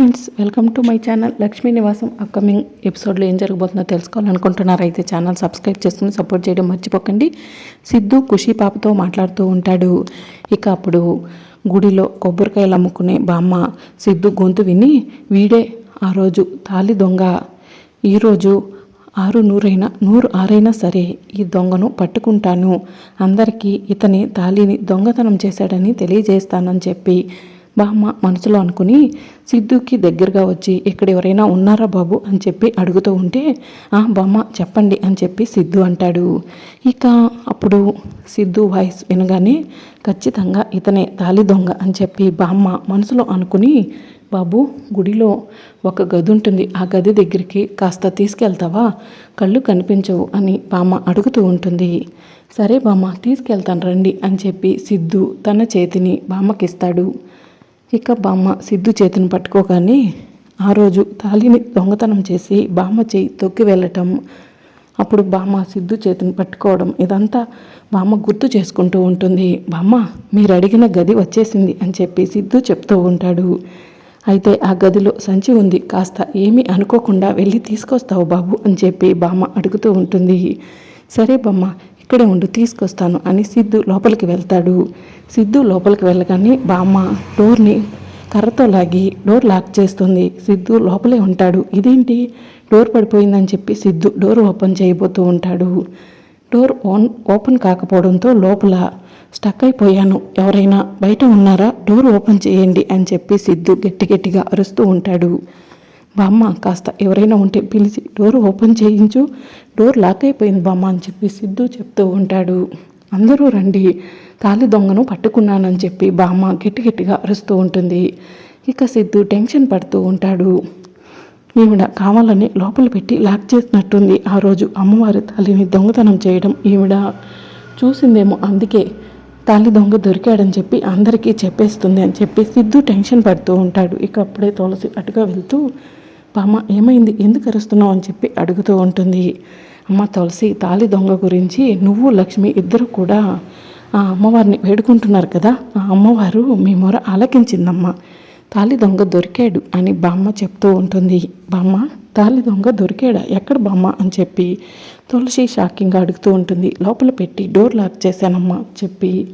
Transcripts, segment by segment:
Friends welcome to my channel Lakshmi Nivasam upcoming ఎపిసోడ్లో ఏం జరగబోతుందో తెలుసుకోవాలనుకుంటున్నారు? అయితే ఛానల్ సబ్స్క్రైబ్ చేసుకుని సపోర్ట్ చేయడం మర్చిపోకండి. సిద్ధు ఖుషి పాపతో మాట్లాడుతూ ఉంటాడు. ఇక అప్పుడు గుడిలో కొబ్బరికాయలు అమ్ముకునే బామ్మ సిద్ధు గొంతు విని వీడే ఆ రోజు తాలి దొంగ. ఈరోజు ఆరు నూరైనా నూరు ఆరైనా సరే ఈ దొంగను పట్టుకుంటాను. అందరికీ ఇతని తాలిని దొంగతనం చేశాడని తెలియజేస్తానని చెప్పి బామ్మ మనసులో అనుకుని సిద్ధుకి దగ్గరగా వచ్చి ఇక్కడ ఎవరైనా ఉన్నారా బాబు? అని చెప్పి అడుగుతూ ఉంటే ఆ బామ్మ చెప్పండి అని చెప్పి సిద్ధు అంటాడు. ఇక అప్పుడు సిద్ధు వాయిస్ వినగానే ఖచ్చితంగా ఇతనే తాలి దొంగ అని చెప్పి బామ్మ మనసులో అనుకుని బాబు గుడిలో ఒక గది ఉంటుంది. ఆ గది దగ్గరికి కాస్త తీసుకెళ్తావా? కళ్ళు కనిపించవు అని బామ్మ అడుగుతూ ఉంటుంది. సరే బామ్మ తీసుకెళ్తాను రండి అని చెప్పి సిద్ధు తన చేతిని బామ్మకిస్తాడు. ఇక బామ్మ సిద్ధు చేతిని పట్టుకోగానే ఆ రోజు తాలిని దొంగతనం చేసి బామ్మ చేయి తొక్కి వెళ్ళటం. అప్పుడు బామ్మ సిద్ధు చేతిని పట్టుకోవడం ఇదంతా బామ్మ గుర్తు చేసుకుంటూ ఉంటుంది. బామ్మ మీరు అడిగిన గది వచ్చేసింది అని చెప్పి సిద్ధు చెప్తూ ఉంటాడు. అయితే ఆ గదిలో సంచి ఉంది. కాస్త ఏమీ అనుకోకుండా వెళ్ళి తీసుకొస్తావు బాబు అని చెప్పి బామ్మ అడుగుతూ ఉంటుంది. సరే బామ్మ ఇక్కడే ఉండు తీసుకొస్తాను అని సిద్ధు లోపలికి వెళ్తాడు. సిద్ధు లోపలికి వెళ్ళగానే బామ్మ డోర్ని కర్రతో లాగి డోర్ లాక్ చేస్తుంది. సిద్ధు లోపలే ఉంటాడు. ఇదేంటి? డోర్ పడిపోయిందని చెప్పి సిద్ధు డోర్ ఓపెన్ చేయబోతూ ఉంటాడు. డోర్ ఓన్ ఓపెన్ కాకపోవడంతో లోపల స్టక్ అయిపోయాను. ఎవరైనా బయట ఉన్నారా? డోర్ ఓపెన్ చేయండి అని చెప్పి సిద్ధు గట్టి గట్టిగా అరుస్తూ ఉంటాడు. బామ్మ కాస్త ఎవరైనా ఉంటే పిలిచి డోర్ ఓపెన్ చేయించు. డోర్ లాక్ అయిపోయింది బామ్మ అని చెప్పి సిద్ధు చెప్తూ ఉంటాడు. అందరూ రండి. తాలి దొంగను పట్టుకున్నానని చెప్పి బామ్మ గట్టి గట్టిగా అరుస్తూ ఉంటుంది. ఇక సిద్ధు టెన్షన్ పడుతూ ఉంటాడు. ఈవిడ కావాలని లోపల పెట్టి లాక్ చేసినట్టుంది. ఆ రోజు అమ్మవారి తల్లిని దొంగతనం చేయడం ఈవిడ చూసిందేమో అందుకే తల్లి దొంగ దొరికాడని చెప్పి అందరికీ చెప్పేస్తుంది అని చెప్పి సిద్ధు టెన్షన్ పడుతూ ఉంటాడు. ఇక అప్పుడే తులసి అటుగా వెళ్తూ బామ్మ ఏమైంది? ఎందుకు అరుస్తున్నావు? అని చెప్పి అడుగుతూ ఉంటుంది. అమ్మ తులసి తాలి దొంగ గురించి నువ్వు లక్ష్మి ఇద్దరు కూడా ఆ అమ్మవారిని వేడుకుంటున్నారు కదా? ఆ అమ్మవారు మీ మొర ఆలకించిందమ్మా. తాలి దొంగ దొరికాడు అని బామ్మ చెప్తూ ఉంటుంది. బామ్మ తాలి దొంగ దొరికాడా? ఎక్కడ బామ్మ? అని చెప్పి తులసి షాకింగ్గా అడుగుతూ ఉంటుంది. లోపల పెట్టి డోర్ లాక్ చేశానమ్మా చెప్పి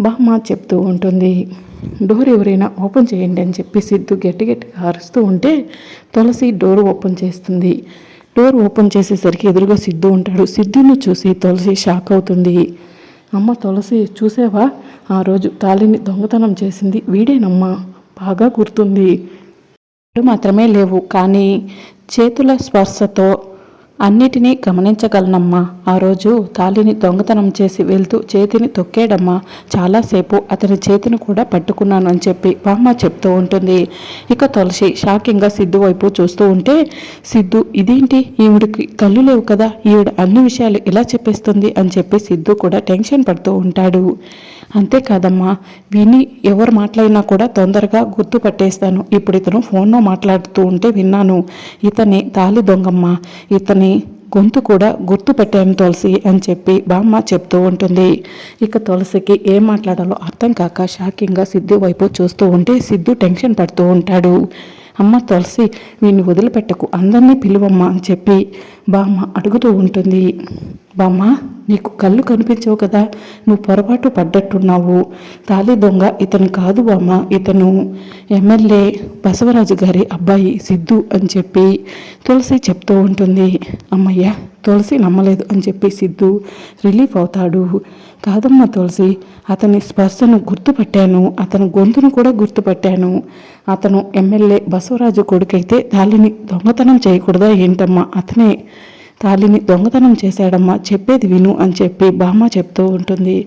బామ్మ చెప్తూ ఉంటుంది. డోర్ ఎవరైనా ఓపెన్ చేయండి అని చెప్పి సిద్ధు గట్టి గట్టిగా అరుస్తూ ఉంటే తులసి డోర్ ఓపెన్ చేస్తుంది. డోర్ ఓపెన్ చేసేసరికి ఎదురుగా సిద్ధు ఉంటాడు. సిద్ధుని చూసి తులసి షాక్ అవుతుంది. అమ్మ తులసి చూసావా? ఆ రోజు తాళిని దొంగతనం చేసింది వీడేనమ్మా. బాగా గుర్తుంది. మాత్రమే లేవు. కానీ చేతుల స్పర్శతో అన్నిటినీ గమనించగలనమ్మా. ఆ రోజు తాలిని దొంగతనం చేసి వెళ్తూ చేతిని తొక్కాడమ్మా. చాలాసేపు అతని చేతిని కూడా పట్టుకున్నాను అని చెప్పి బామ్మ చెప్తూ ఉంటుంది. ఇక తులసి షాకింగ్గా సిద్ధు వైపు చూస్తూ ఉంటే సిద్ధు ఇదేంటి? ఈవిడికి కళ్ళు లేవు కదా? ఈవిడ అన్ని విషయాలు ఇలా చెప్పేస్తుంది? అని చెప్పి సిద్ధు కూడా టెన్షన్ పడుతూ ఉంటాడు. అంతేకాదమ్మా విని ఎవరు మాట్లాడినా కూడా తొందరగా గుర్తుపట్టేస్తాను ఇప్పుడు ఇతను ఫోన్లో మాట్లాడుతూ ఉంటే విన్నాను. ఇతని తాలి దొంగమ్మ. ఇతని గొంతు కూడా గుర్తుపెట్టాను తులసి అని చెప్పి బామ్మ చెప్తూ ఉంటుంది. ఇక తులసికి ఏం మాట్లాడాలో అర్థం కాక షాకింగ్గా సిద్ధు వైపు చూస్తూ ఉంటే సిద్ధు టెన్షన్ పడుతూ ఉంటాడు. అమ్మ తులసి వీడిని వదిలిపెట్టకు అందరినీ పిలువమ్మా అని చెప్పి బామ్మ అడుగుతూ ఉంటుంది. బామ్మ నీకు కళ్ళు కనిపించవు కదా నువ్వు పొరపాటు పడ్డట్టున్నావు. తాలి దొంగ ఇతను కాదు బామ్మ ఇతను ఎమ్మెల్యే బసవరాజు గారి అబ్బాయి సిద్ధు అని చెప్పి తులసి చెప్తూ ఉంటుంది. అమ్మయ్య తులసి నమ్మలేదు అని చెప్పి సిద్ధు రిలీఫ్ అవుతాడు. కాదమ్మ తులసి అతని స్పర్శను గుర్తుపట్టాను అతని గొంతును కూడా గుర్తుపట్టాను. అతను ఎమ్మెల్యే బసవరాజు కొడుకైతే తాలిని దొంగతనం చేయకూడదా ఏంటమ్మా అతనే తాలిని దొంగతనం చేశాడమ్మా చెప్పేది విను అని చెప్పి బామ్మ చెప్తూ ఉంటుంది.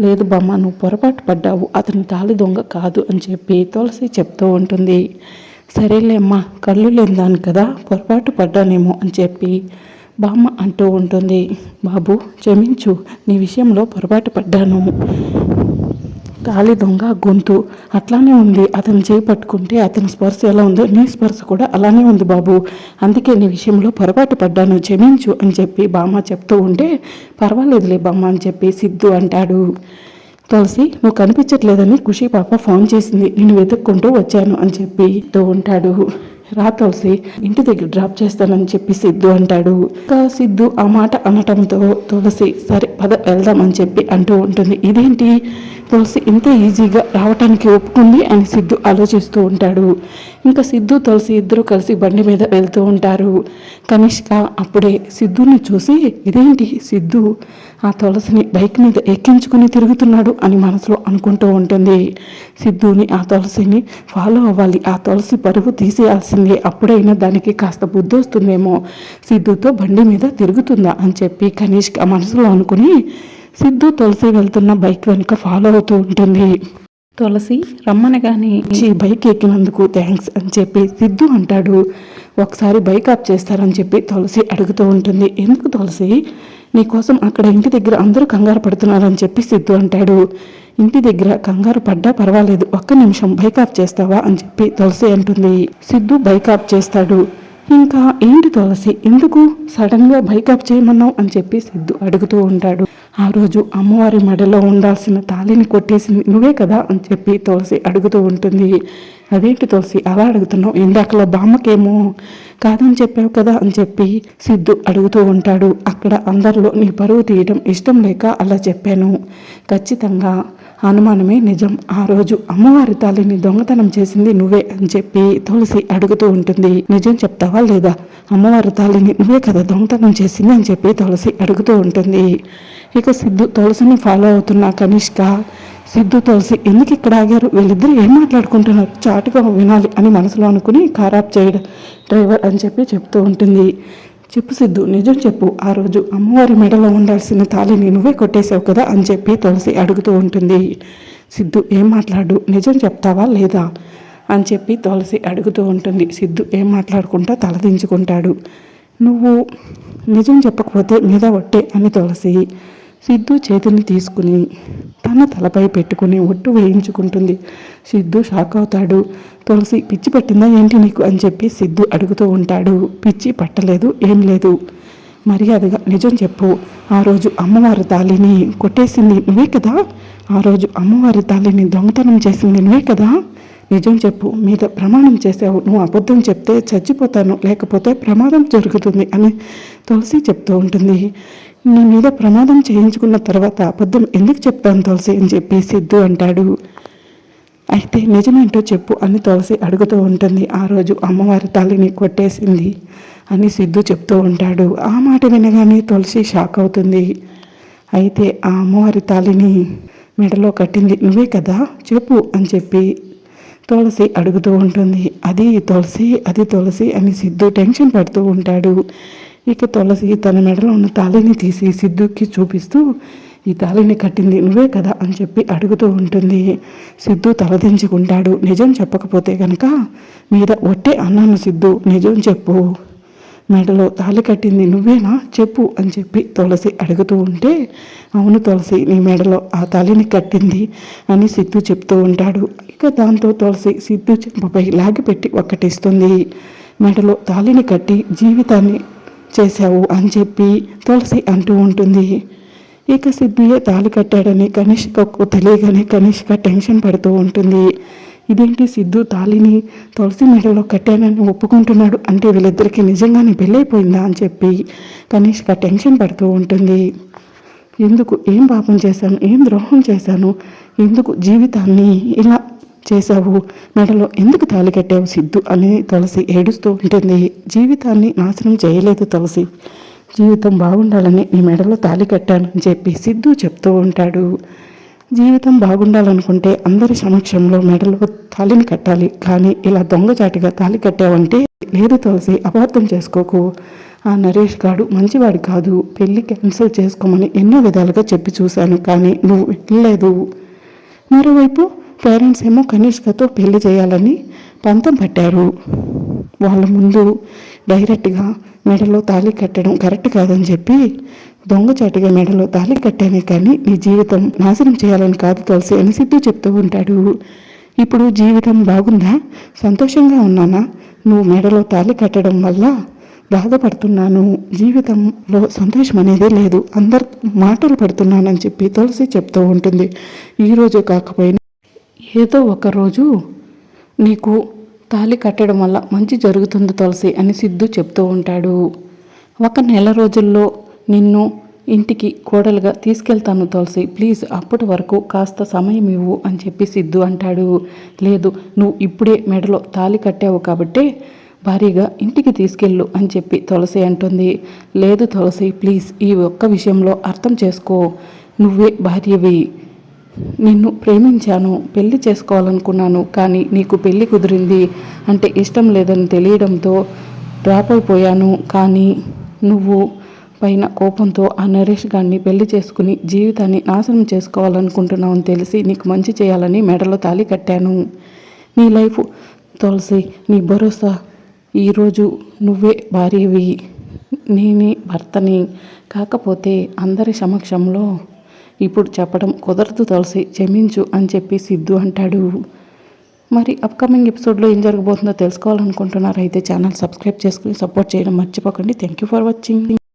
లేదు బామ్మ నువ్వు పొరపాటు పడ్డావు అతని తాలి దొంగ కాదు అని చెప్పి తులసి చెప్తూ ఉంటుంది. సరేలే అమ్మా కళ్ళు లేని కదా పొరపాటు పడ్డానేమో అని చెప్పి బామ్మ అంటూ ఉంటుంది. బాబు క్షమించు నీ విషయంలో పొరపాటు పడ్డాను. గాలి దొంగ గొంతు అట్లానే ఉంది. అతను చేయి పట్టుకుంటే అతని స్పర్శ ఎలా ఉందో నీ స్పర్శ కూడా అలానే ఉంది బాబు. అందుకే నీ విషయంలో పొరపాటు పడ్డాను క్షమించు అని చెప్పి బామ్మ చెప్తూ ఉంటే పర్వాలేదులే బామ్మ అని చెప్పి సిద్ధు అంటాడు. తులసి నువ్వు కనిపించట్లేదని ఖుషి పాప ఫోన్ చేసింది. నేను వెతుక్కుంటూ వచ్చాను అని చెప్పి తో ఉంటాడు. రా తులసి ఇంటి దగ్గర డ్రాప్ చేస్తానని చెప్పి సిద్ధు అంటాడు. ఇంకా సిద్ధు ఆ మాట అనటంతో తులసి సరే పద వెళ్దాం అని చెప్పి అంటూ ఉంటుంది. ఇదేంటి? తులసి ఇంత ఈజీగా రావటానికి ఒప్పుకుంది? అని సిద్ధు ఆలోచిస్తూ ఉంటాడు. ఇంకా సిద్ధు తులసి ఇద్దరు కలిసి బండి మీద వెళ్తూ ఉంటారు. కనిష్క అప్పుడే సిద్ధుని చూసి ఇదేంటి సిద్ధు? ఆ తులసిని బైక్ మీద ఎక్కించుకుని తిరుగుతున్నాడు అని మనసులో అనుకుంటూ ఉంటుంది. సిద్ధుని ఆ తులసిని ఫాలో అవ్వాలి. ఆ తులసి పరువు తీసేయాల్సిందే. అప్పుడైనా దానికి కాస్త బుద్ధి వస్తుందేమో. సిద్ధుతో బండి మీద తిరుగుతుందా అని చెప్పి కనిష్క మనసులో అనుకుని సిద్ధు తులసి వెళ్తున్న బైక్ వెనుక ఫాలో అవుతూ ఉంటుంది. తులసి రమ్మనగానే. ఈ బైక్ ఎక్కినందుకు థ్యాంక్స్ అని చెప్పి సిద్ధు అంటాడు. ఒకసారి బైక్ ఆఫ్ చేస్తారని చెప్పి తులసి అడుగుతూ ఉంటుంది. ఎందుకు తులసి? నీకోసం అక్కడ ఇంటి దగ్గర అందరూ కంగారు పడుతున్నారని చెప్పి సిద్ధు అంటాడు. ఇంటి దగ్గర కంగారు పడ్డా పర్వాలేదు ఒక్క నిమిషం బైక్ ఆఫ్ చేస్తావా అని చెప్పి తులసి అంటుంది. సిద్ధు బైక్ ఆఫ్ చేస్తాడు. ఇంకా ఏంటి తులసి ఎందుకు సడన్గా బైక్ ఆఫ్ చేయమన్నావు అని చెప్పి సిద్ధు అడుగుతూ ఉంటాడు. ఆ రోజు అమ్మవారి మెడలో ఉండాల్సిన తాళిని కొట్టేసింది నువ్వే కదా అని చెప్పి తులసి అడుగుతూ ఉంటుంది. అదేంటి తులసి? అలా అడుగుతున్నావు? ఇందాకలో బామ్మకేమో కాదని చెప్పావు కదా అని చెప్పి సిద్ధు అడుగుతూ ఉంటాడు. అక్కడ అందరిలో నీ పరువు తీయడం ఇష్టం లేక అలా చెప్పాను. ఖచ్చితంగా అనుమానమే నిజం. ఆ రోజు అమ్మవారి తాళిని దొంగతనం చేసింది నువ్వే అని చెప్పి తులసి అడుగుతూ ఉంటుంది. నిజం చెప్తావా లేదా? అమ్మవారి తాళిని నువ్వే కదా దొంగతనం చేసింది అని చెప్పి తులసి అడుగుతూ ఉంటుంది. ఇక సిద్ధు తులసిని ఫాలో అవుతున్న కనిష్క సిద్ధు తులసి ఎందుకు ఇక్కడ ఆగారు? వీళ్ళిద్దరు ఏం మాట్లాడుకుంటున్నారు? చాటుగా వినాలి అని మనసులో అనుకుని ఖరాబ్ చేయడం డ్రైవర్ అని చెప్పి చెప్తూ ఉంటుంది. చెప్పు సిద్ధు నిజం చెప్పు. ఆ రోజు అమ్మవారి మెడలో ఉండాల్సిన తాళిని నువ్వే కొట్టేశావు కదా అని చెప్పి తులసి అడుగుతూ ఉంటుంది. సిద్ధు ఏం మాట్లాడు? నిజం చెప్తావా లేదా? అని చెప్పి తులసి అడుగుతూ ఉంటుంది. సిద్ధు ఏం మాట్లాడుకుంటా? తలదించుకుంటాడు నువ్వు నిజం చెప్పకపోతే మీద ఒట్టే అని తులసి సిద్ధు చేతిని తీసుకుని తన తలపై పెట్టుకుని ఒట్టు వేయించుకుంటుంది. సిద్ధు షాక్ అవుతాడు. తులసి పిచ్చి పట్టిందా ఏంటి నీకు? అని చెప్పి సిద్ధు అడుగుతూ ఉంటాడు. పిచ్చి పట్టలేదు ఏం లేదు. మర్యాదగా నిజం చెప్పు. ఆ రోజు అమ్మవారి తాళిని కొట్టేసింది నువ్వే కదా? ఆ రోజు అమ్మవారి తాళిని దొంగతనం చేసింది నువ్వే కదా? నిజం చెప్పు. మీద ప్రమాణం చేసావు నువ్వు అబద్ధం చెప్తే చచ్చిపోతాను. లేకపోతే ప్రమాదం జరుగుతుంది అని తులసి చెప్తూ ఉంటుంది. నీ మీద ప్రమాదం చేయించుకున్న తర్వాత అబద్ధం ఎందుకు చెప్తాను తులసి అని చెప్పి సిద్ధు అంటాడు. అయితే నిజమేంటో చెప్పు అని తులసి అడుగుతూ ఉంటుంది. ఆ రోజు అమ్మవారి తల్లిని కొట్టేసింది అని సిద్ధు చెప్తూ ఉంటాడు. ఆ మాట వినగానే తులసి షాక్ అవుతుంది. అయితే ఆ అమ్మవారి తాళిని మెడలో కట్టింది నువ్వే కదా చెప్పు అని చెప్పి తులసి అడుగుతూ ఉంటుంది. అది తులసి అది తులసి అని సిద్ధు టెన్షన్ పడుతూ ఉంటాడు. ఇక తులసి తన మెడలో ఉన్న తాళిని తీసి సిద్ధుకి చూపిస్తూ ఈ తాళిని కట్టింది నువ్వే కదా అని చెప్పి అడుగుతూ ఉంటుంది. సిద్ధు తలదించుకుంటాడు నిజం చెప్పకపోతే గనక మీద ఒట్టే అన్నాను సిద్ధు. నిజం చెప్పు. మెడలో తాళి కట్టింది నువ్వేనా? చెప్పు అని చెప్పి తులసి అడుగుతూ ఉంటే అవును తులసి నీ మెడలో ఆ తాళిని కట్టింది అని సిద్ధు చెప్తూ ఉంటాడు. ఇక దాంతో తులసి సిద్ధు చెంపపై లాగిపెట్టి ఒక్కటిస్తుంది. మెడలో తాళిని కట్టి జీవితాన్ని చేశావు అని చెప్పి తులసి అంటూ ఉంటుంది. ఇక సిద్ధుయే తాళి కట్టాడని కనిష్కకు తెలియగానే కనిష్క టెన్షన్ పడుతూ ఉంటుంది. ఇదేంటి సిద్ధు తాళిని తులసి మెడలో కట్టానని ఒప్పుకుంటున్నాడు అంటే వీళ్ళిద్దరికి నిజంగానే పెళ్ళైపోయిందా అని చెప్పి కనిష్క టెన్షన్ పడుతూ ఉంటుంది. ఎందుకు? ఏం పాపం చేశాను? ఏం ద్రోహం చేశాను? ఎందుకు? జీవితాన్ని ఇలా చేశావు? మెడలో ఎందుకు తాళి కట్టావు సిద్ధు అని తులసి ఏడుస్తూ ఉంటుంది. జీవితాన్ని నాశనం చేయలేదు తులసి. జీవితం బాగుండాలని నీ మెడలో తాళి కట్టాను అని చెప్పి సిద్ధు చెప్తూ ఉంటాడు. జీవితం బాగుండాలనుకుంటే అందరి సమక్షంలో మెడలో తాళిని కట్టాలి. కానీ ఇలా దొంగచాటిగా తాళి కట్టావంటే లేదు తులసి అపార్థం చేసుకోకు. ఆ నరేష్ గాడు మంచివాడు కాదు. పెళ్ళి క్యాన్సిల్ చేసుకోమని ఎన్నో విధాలుగా చెప్పి చూశాను. కానీ నువ్వు వెళ్ళలేదు మరోవైపు పేరెంట్స్ ఏమో కనిష్కతో పెళ్ళి చేయాలని పంతం పట్టారు. వాళ్ళ ముందు డైరెక్ట్గా మెడలో తాళి కట్టడం కరెక్ట్ కాదని చెప్పి దొంగచాటిగా మెడలో తాళి కట్టానే కానీ నీ జీవితం నాశనం చేయాలని కాదు తులసి అని సిద్ధు చెప్తూ ఉంటాడు. ఇప్పుడు జీవితం బాగుందా? సంతోషంగా ఉన్నానా? నువ్వు మెడలో తాళి కట్టడం వల్ల బాధపడుతున్నాను. జీవితంలో సంతోషం అనేది లేదు. అందరు మాటలు పడుతున్నానని చెప్పి తులసి చెప్తూ ఉంటుంది. ఈరోజు కాకపోయినా ఏదో ఒకరోజు నీకు తాళి కట్టడం వల్ల మంచి జరుగుతుంది తులసి అని సిద్ధు చెప్తూ ఉంటాడు. ఒక నెల రోజుల్లో నిన్ను ఇంటికి కోడలుగా తీసుకెళ్తాను తులసి. ప్లీజ్ అప్పటి వరకు కాస్త సమయం ఇవ్వు అని చెప్పి సిద్ధు అంటాడు. లేదు నువ్వు ఇప్పుడే మెడలో తాళి కట్టావు కాబట్టే భారీగా ఇంటికి తీసుకెళ్ళు అని చెప్పి తులసి అంటుంది. లేదు తులసి ప్లీజ్ ఈ ఒక్క విషయంలో అర్థం చేసుకో. నువ్వే భార్యవి. నిన్ను ప్రేమించాను పెళ్ళి చేసుకోవాలనుకున్నాను కానీ నీకు పెళ్ళి కుదిరింది అంటే ఇష్టం లేదని తెలియడంతో డ్రాప్ అయిపోయాను. కానీ నువ్వు పైన కోపంతో ఆ నరేష్ గారిని పెళ్ళి చేసుకుని జీవితాన్ని నాశనం చేసుకోవాలనుకుంటున్నావు అని తెలిసి నీకు మంచి చేయాలని మెడలో తాళి కట్టాను. నీ లైఫ్ తులసి నీ భరోసా ఈరోజు నువ్వే భార్యవి నేనే భర్తని. కాకపోతే అందరి సమక్షంలో ఇప్పుడు చెప్పడం కుదరదు తులసి క్షమించు అని చెప్పి సిద్ధు అంటాడు. మరి అప్కమింగ్ ఎపిసోడ్లో ఏం జరగబోతుందో తెలుసుకోవాలనుకుంటున్నారు అయితే ఛానల్ సబ్స్క్రైబ్ చేసుకుని సపోర్ట్ చేయడం మర్చిపోకండి. Thank you for watching